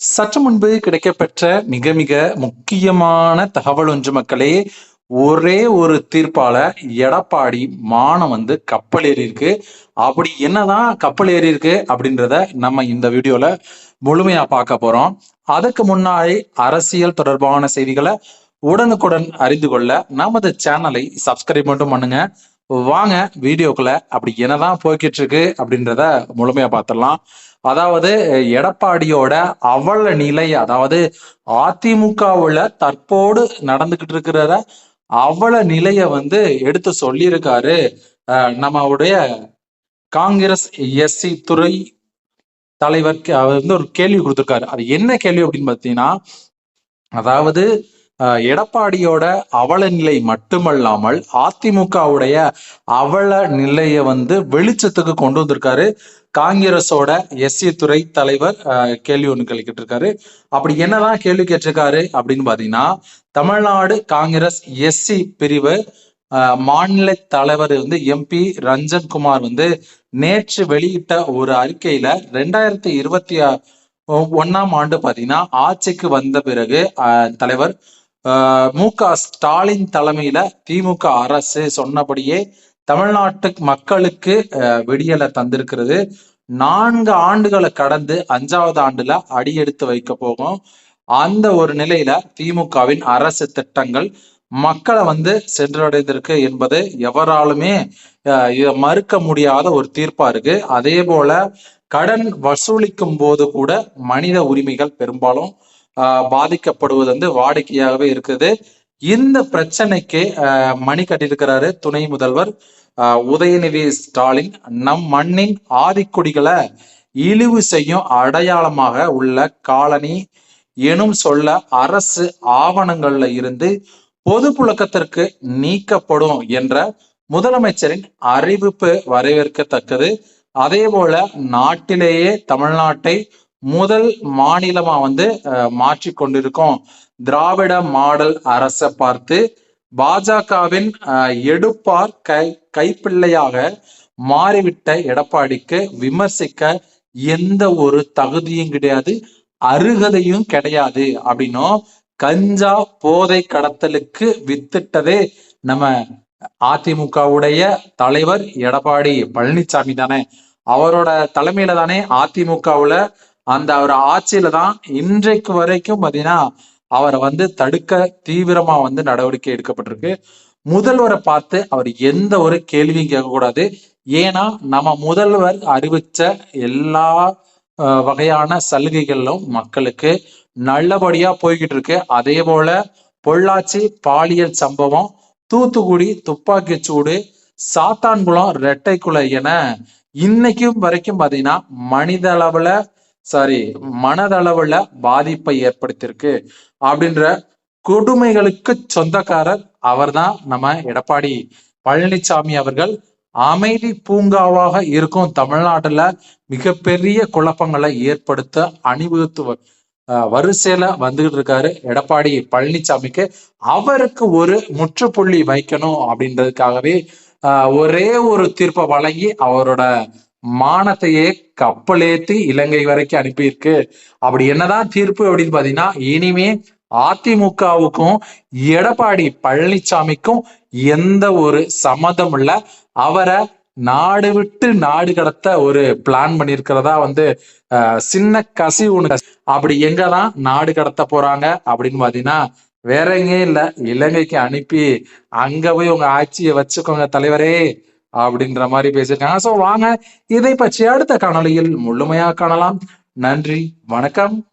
சற்று முன்பு கிடைக்கப்பெற்ற மிக மிக முக்கியமான தகவல் ஒன்று மக்களே ஒரே ஒரு தீர்ப்பால எடப்பாடி மானம் வந்து கப்பல் ஏறி இருக்கு அப்படி என்னதான் கப்பல் ஏறி இருக்கு அப்படின்றத நம்ம இந்த வீடியோல முழுமையா பார்க்க போறோம். அதுக்கு முன்னாடி அரசியல் தொடர்பான செய்திகளை உடனுக்குடன் அறிந்து கொள்ள நமது சேனலை சப்ஸ்கிரைப் மட்டும் பண்ணுங்க. வாங்க வீடியோக்குள்ள. அப்படி என்னதான் போய்கிட்டு இருக்கு அப்படின்றத முழுமையா பார்த்துடலாம் அதாவது எடப்பாடியோட அவல நிலை அதாவது அதிமுகவுல தற்போடு நடந்துகிட்டு இருக்கிறத அவல நிலைய வந்து எடுத்து சொல்லியிருக்காரு நம்மளுடைய காங்கிரஸ் எஸ்சி துறை தலைவர் அவர் வந்து ஒரு கேள்வி கொடுத்திருக்காரு. அது என்ன கேள்வி அப்படின்னு பார்த்தீங்கன்னா அதாவது எடப்பாடியோட அவல நிலை மட்டுமல்லாமல் அதிமுகவுடைய அவல நிலையை வந்து வெளிச்சத்துக்கு கொண்டு வந்திருக்காரு. காங்கிரஸோட எஸ்சி துறை தலைவர் அஹ், கேள்வி ஒன்று கேள்விக்கிட்டு இருக்காரு. அப்படி என்னதான் கேள்வி கேட்டிருக்காரு அப்படின்னு பாத்தீங்கன்னா தமிழ்நாடு காங்கிரஸ் எஸ்சி பிரிவு அஹ், மாநில தலைவர் வந்து எம்பி ரஞ்சன் குமார் வந்து நேற்று வெளியிட்ட ஒரு அறிக்கையில ரெண்டாயிரத்தி இருபத்தி ஒன்னாம் ஆண்டு பாத்தீங்கன்னா ஆட்சிக்கு வந்த பிறகு அஹ், தலைவர் மு க ஸ்டாலின் தலைமையில திமுக அரசு சொன்னபடியே தமிழ்நாட்டு மக்களுக்கு அஹ், விடியலை தந்திருக்கிறது. நான்கு ஆண்டுகளை கடந்து அஞ்சாவது ஆண்டுல அடியெடுத்து வைக்க போகும். அந்த ஒரு நிலையில திமுகவின் அரசு திட்டங்கள் மக்களை வந்து சென்றடைந்திருக்கு என்பது எவராலுமே அஹ், இத மறுக்க முடியாத ஒரு தீர்ப்பா இருக்கு. அதே போல கடன் வசூலிக்கும் போது கூட மனித உரிமைகள் பெரும்பாலும் பாதிக்கப்படுவது வந்து வாடிக்கையாகவே இருக்குது. இந்த பிரச்சனைக்கு மணி கட்டியிருக்கிறாரு துணை முதல்வர் உதயநிதி ஸ்டாலின். நம் மண்ணின் ஆதிக்குடிகளை இழிவு செய்யும் அடையாளமாக உள்ள காலனி எனும் சொல்ல அரசு ஆவணங்கள்ல இருந்து பொது புழக்கத்திற்கு நீக்கப்படும் என்ற முதலமைச்சரின் அறிவிப்பு வரவேற்கத்தக்கது. அதே போல நாட்டிலேயே தமிழ்நாட்டை முதல் மாநிலமா வந்து மாற்றி கொண்டிருக்கோம் திராவிட மாடல் அரசை பார்த்து பாஜகவின் அஹ், எடுப்பார் கை கைப்பிள்ளையாக மாறிவிட்ட எடப்பாடிக்கு விமர்சிக்க எந்த ஒரு தகுதியும் கிடையாது அருகதையும் கிடையாது அப்படின்னும் கஞ்சா போதை கடத்தலுக்கு வித்திட்டதே நம்ம அதிமுகவுடைய தலைவர் எடப்பாடி பழனிசாமி தானே. அவரோட தலைமையில தானே அதிமுகவுல அந்த அவர் ஆட்சியில தான் இன்றைக்கு வரைக்கும் பாத்தீங்கன்னா அவரை வந்து தடுக்க தீவிரமா வந்து நடவடிக்கை எடுக்கப்பட்டிருக்கு. முதல்வரை பார்த்து அவர் எந்த ஒரு கேள்வியும் கேட்கக்கூடாது. ஏன்னா நம்ம முதல்வர் அறிவிச்ச எல்லா வகையான சலுகைகளும் மக்களுக்கு நல்லபடியா போய்கிட்டு இருக்கு. அதே போல பொள்ளாச்சி பாலியல் சம்பவம் தூத்துக்குடி துப்பாக்கி சூடு சாத்தான்குளம் ரெட்டைக்குலை என இன்னைக்கும் வரைக்கும் பாத்தீங்கன்னா மனித அளவுல சாரி மனதளவுல பாதிப்பை ஏற்படுத்தியிருக்கு. அப்படின்ற கொடுமைகளுக்கு சொந்தக்காரர் அவர்தான் நம்ம எடப்பாடி பழனிசாமி அவர்கள். அமைதி பூங்காவாக இருக்கும் தமிழ்நாட்டுல மிகப்பெரிய குழப்பங்களை ஏற்படுத்த அணிவகுத்து அஹ் வரிசையில வந்துகிட்டு இருக்காரு எடப்பாடி பழனிசாமிக்கு அவருக்கு ஒரு முற்றுப்புள்ளி வைக்கணும் அப்படின்றதுக்காகவே ஆஹ் ஒரே ஒரு தீர்ப்பை வழங்கி அவரோட மானத்தையே கப்பலேத்தி இலங்கை வரைக்கும் அனுப்பியிருக்கு. அப்படி என்னதான் தீர்ப்பு அப்படின்னு பாத்தீங்கன்னா இனிமே அதிமுகவுக்கும் எடப்பாடி பழனிசாமிக்கும் எந்த ஒரு சம்மதம் இல்ல. அவரை நாடு விட்டு நாடு கடத்த ஒரு பிளான் பண்ணியிருக்கிறதா வந்து ஆஹ் சின்ன கசி அப்படி எங்கதான் நாடு கடத்த போறாங்க அப்படின்னு பாத்தீங்கன்னா வேற எங்கேயும் இல்ல. இலங்கைக்கு அனுப்பி அங்க போய் உங்க ஆட்சியை வச்சுக்கோங்க தலைவரே. அப்படின்ற மாதிரி பேசியிருக்காங்க. ஸோ வாங்க இதை பற்றி அடுத்த காணொலியில் முழுமையா காணலாம். நன்றி வணக்கம்.